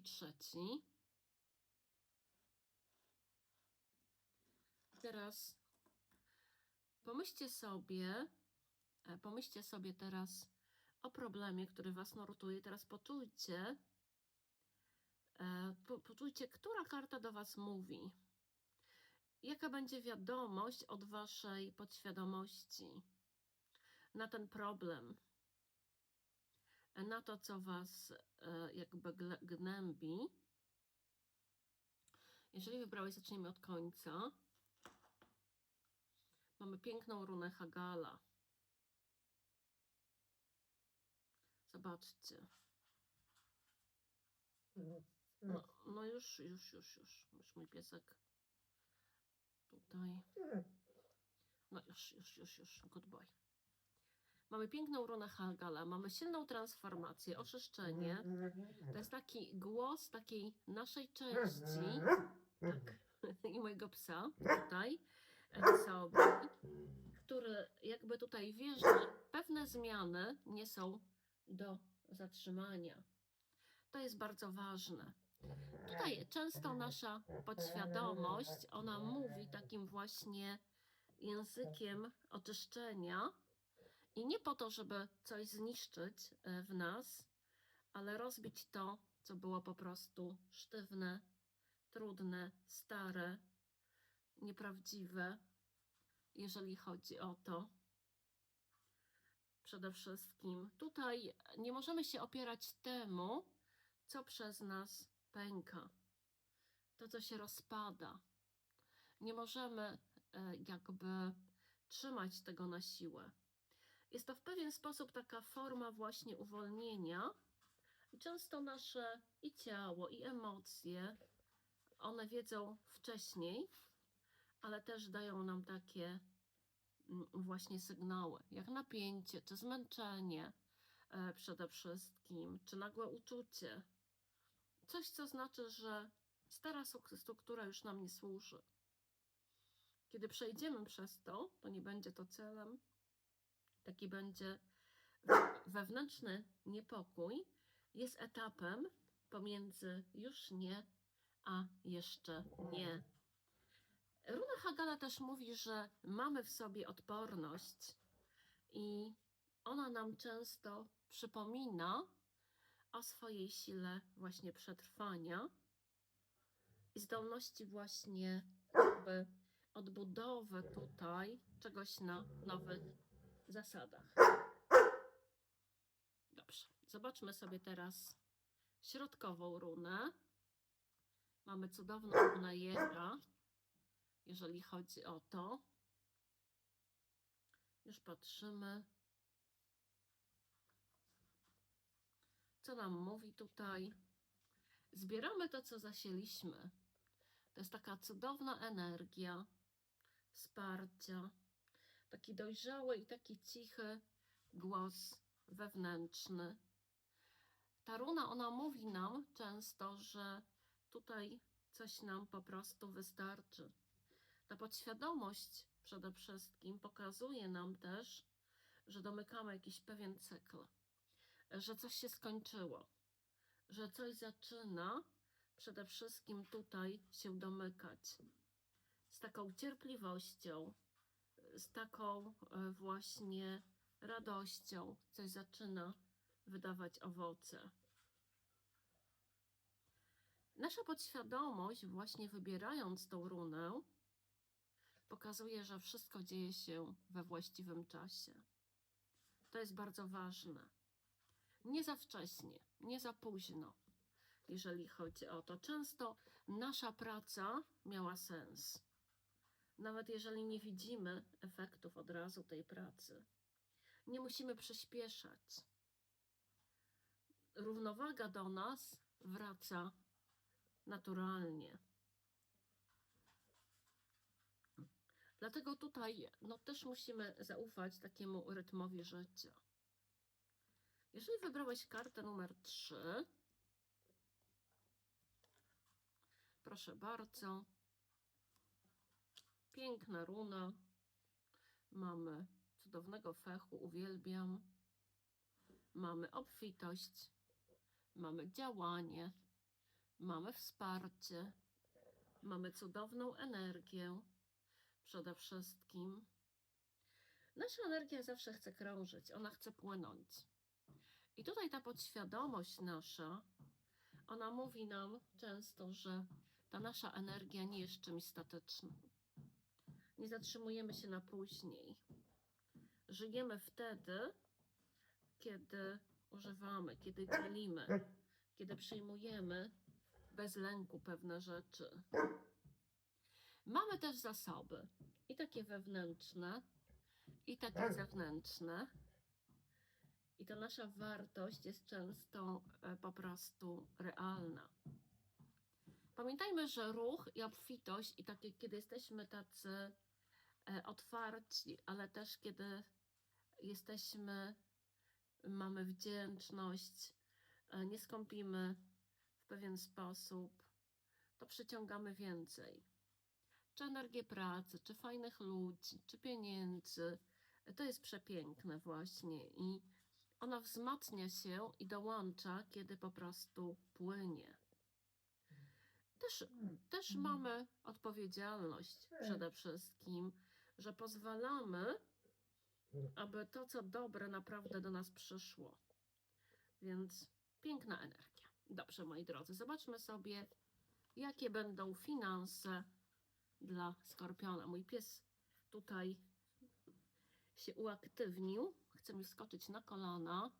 i trzeci. Teraz pomyślcie sobie, e, pomyślcie sobie teraz o problemie, który Was nurtuje. Teraz poczujcie, e, po, poczujcie, która karta do Was mówi. Jaka będzie wiadomość od Waszej podświadomości na ten problem, na to, co Was e, jakby gnębi. Jeżeli wybrałeś, zaczniemy od końca. Mamy piękną runę Hagala. Zobaczcie. No, no już, już, już, już. Już mój piesek tutaj. No już, już, już, już. Good boy. Mamy piękną runę Hagala, mamy silną transformację, oczyszczenie. To jest taki głos takiej naszej części, tak, i mojego psa tutaj, e, sobie, który jakby tutaj wie, że pewne zmiany nie są do zatrzymania. To jest bardzo ważne. Tutaj często nasza podświadomość, ona mówi takim właśnie językiem oczyszczenia i nie po to, żeby coś zniszczyć e, w nas, ale rozbić to, co było po prostu sztywne, trudne, stare, nieprawdziwe, jeżeli chodzi o to. Przede wszystkim tutaj nie możemy się opierać temu, co przez nas pęka, to, co się rozpada. Nie możemy e, jakby trzymać tego na siłę. Jest to w pewien sposób taka forma właśnie uwolnienia. I często nasze i ciało, i emocje, one wiedzą wcześniej, ale też dają nam takie mm, właśnie sygnały, jak napięcie, czy zmęczenie e, przede wszystkim, czy nagłe uczucie. Coś, co znaczy, że stara struktura już nam nie służy. Kiedy przejdziemy przez to, to nie będzie to celem, taki będzie we- wewnętrzny niepokój, jest etapem pomiędzy już nie, a jeszcze nie. Runa Hagala też mówi, że mamy w sobie odporność i ona nam często przypomina o swojej sile właśnie przetrwania i zdolności właśnie jakby odbudowy tutaj czegoś na nowych zasadach. Dobrze, zobaczmy sobie teraz środkową runę. Mamy cudowną runę Jera, jeżeli chodzi o to. Już patrzymy. Co nam mówi tutaj? Zbieramy to, co zasieliśmy. To jest taka cudowna energia wsparcia, taki dojrzały i taki cichy głos wewnętrzny. Ta runa, ona mówi nam często, że tutaj coś nam po prostu wystarczy. Ta podświadomość przede wszystkim pokazuje nam też, że domykamy jakiś pewien cykl, że coś się skończyło, że coś zaczyna przede wszystkim tutaj się domykać. Z taką cierpliwością, z taką e, właśnie radością coś zaczyna wydawać owoce. Nasza podświadomość, właśnie wybierając tą runę, pokazuje, że wszystko dzieje się we właściwym czasie. To jest bardzo ważne. Nie za wcześnie, nie za późno, jeżeli chodzi o to. Często nasza praca miała sens, nawet jeżeli nie widzimy efektów od razu tej pracy. Nie musimy przyspieszać. Równowaga do nas wraca naturalnie. Dlatego tutaj no, też musimy zaufać takiemu rytmowi życia. Jeżeli wybrałeś kartę numer 3, proszę bardzo. Piękna runa. Mamy cudownego fechu, uwielbiam. Mamy obfitość, mamy działanie, mamy wsparcie, mamy cudowną energię. Przede wszystkim nasza energia zawsze chce krążyć, ona chce płynąć. I tutaj ta podświadomość nasza, ona mówi nam często, że ta nasza energia nie jest czymś statycznym. Nie zatrzymujemy się na później. Żyjemy wtedy, kiedy używamy, kiedy dzielimy, kiedy przyjmujemy bez lęku pewne rzeczy. Mamy też zasoby i takie wewnętrzne, i takie zewnętrzne. I ta nasza wartość jest często e, po prostu realna. Pamiętajmy, że ruch i obfitość, i takie, kiedy jesteśmy tacy otwarci, ale też kiedy jesteśmy, mamy wdzięczność, e, nie skąpimy w pewien sposób, to przyciągamy więcej. Czy energię pracy, czy fajnych ludzi, czy pieniędzy. To jest przepiękne właśnie i ona wzmacnia się i dołącza, kiedy po prostu płynie. Też, też mamy odpowiedzialność przede wszystkim, że pozwalamy, aby to, co dobre, naprawdę do nas przyszło. Więc piękna energia. Dobrze, moi drodzy, zobaczmy sobie, jakie będą finanse dla skorpiona. Mój pies tutaj się uaktywnił. Chce mi wskoczyć na kolana.